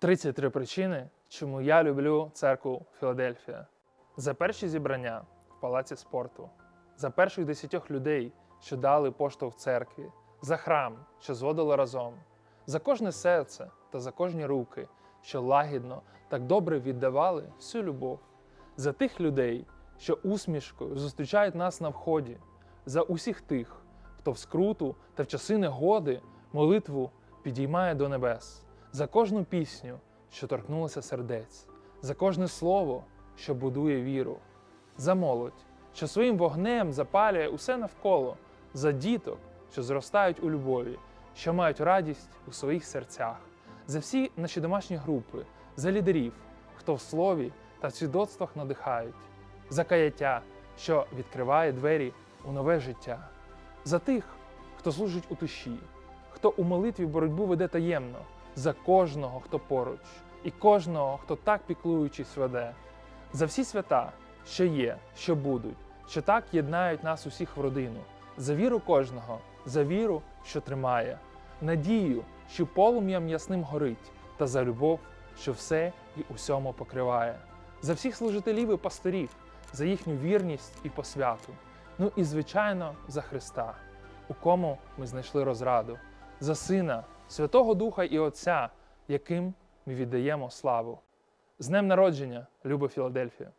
33 причини, чому я люблю церкву Філадельфія. За перші зібрання в палаці спорту, за перших десятьох людей, що дали поштовх церкві, за храм, що зводили разом, за кожне серце та за кожні руки, що лагідно так добре віддавали всю любов, за тих людей, що усмішкою зустрічають нас на вході, за усіх тих, хто в скруту та в часи негоди молитву підіймає до небес, за кожну пісню, що торкнулася сердець, за кожне слово, що будує віру, за молодь, що своїм вогнем запалює усе навколо, за діток, що зростають у любові, що мають радість у своїх серцях, за всі наші домашні групи, за лідерів, хто в слові та в свідоцтвах надихають, за каяття, що відкриває двері у нове життя, за тих, хто служить у тиші, хто у молитві боротьбу веде таємно, за кожного, хто поруч, і кожного, хто так піклуючись веде, за всі свята, що є, що будуть, що так єднають нас усіх в родину, за віру кожного, за віру, що тримає, надію, що полум'ям ясним горить, та за любов, що все і усьому покриває, за всіх служителів і пастирів, за їхню вірність і посвяту. Ну і звичайно за Христа, у кому ми знайшли розраду, за Сина, Святого Духа і Отця, яким ми віддаємо славу. З Днем народження, любо Філадельфія!